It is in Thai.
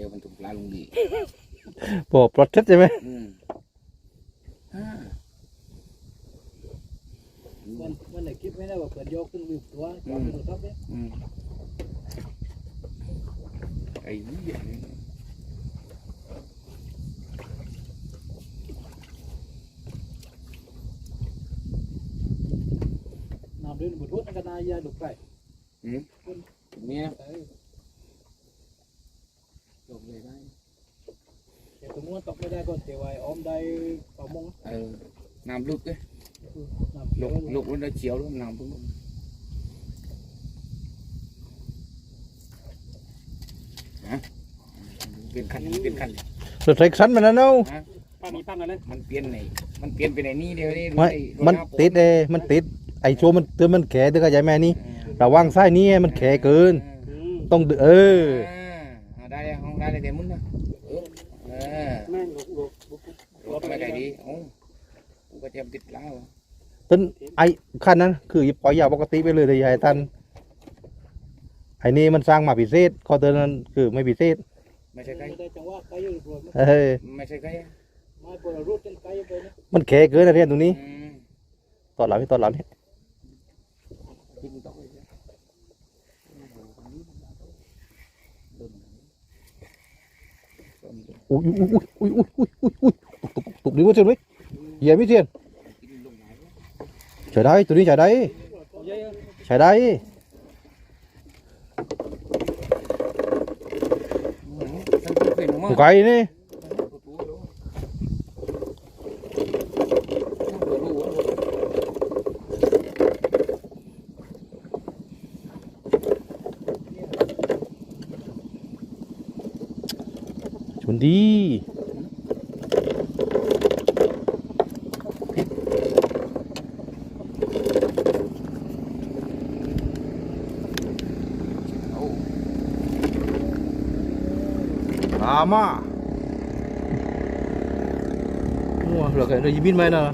ถ้าเจอมันถูกปลาลุงดีบอกปลดเช็ดใช่ไหมอืมอ่ามันมันไหนคิดไม่ได้ว่าเปิดโยกขึ้นวิวตัวจับเป็นตัวเนี่ยอืมไอ้นี่อย่างนี้น้ำเดินบุตรนั่นก็นายยาดุไก่อืมเนี่ยเออ จบเลยได้เดี๋ยวตัวม้วนตกไม่ได้ก่อนเทวายอ้อมได้ต่อมงเออน้ำลึกเลยน้ำเขีลุยวกลุกแล้วได้เฉียวแล้วน้ำพึ่งนะเปลี่ยนคันเปลี่ยนคันรถไถสันมันนะเนาะป้ามีปังกันเลยมันเปลี่ยนไหนมันเปลี่ยนไปไหนนี่เดียวนี่ไม่มันติดเอมันติดไอ้โชว์มันเตือนมันแขตัวก็ใจแม่นี่ระวังไส้นี้มันแขเกิน ต้อง ดึเออ à, đây đây không đây là để muốn đâu ừ. à, แม่งลุกลุกลุก lột cái này đi ồ có thêm thịt lá không ต้นไอ้ขั้นนั้นคือปล่อยยาวปกติไปเลยแต่อยายท่านไอ้นี่มันสร้างมาพิเศษข้อเตือนนั้นคือไม่พิเศษ mày sẽ ไม่ cây ได้จังหวะไกลอยู่รวมเอ้ย mày sẽ cây ไม่ปวดรูดจนไกลไปนะมันแขเกินนะเรียนตรงนี้ ừ. ตอนหลังนี่ตอนหลังนี่ Chín tóc rồi chứ. อุ้ยอุ้ยอุ้ยอุ้ยอุ้ยอุ้ยอุ้ยตุกตุกนี่ว่าเสียนไหมเหยียบไม่เสียนใช้ได้ตัวนี้ใช้ได้ เอาเยอะ ใช้ได้ Ừ. Sao không khuyên đúng không? ไก่ นี่ชนดีอามาโอ้เหลือแค่เดี๋ยวยิบินไหมนะ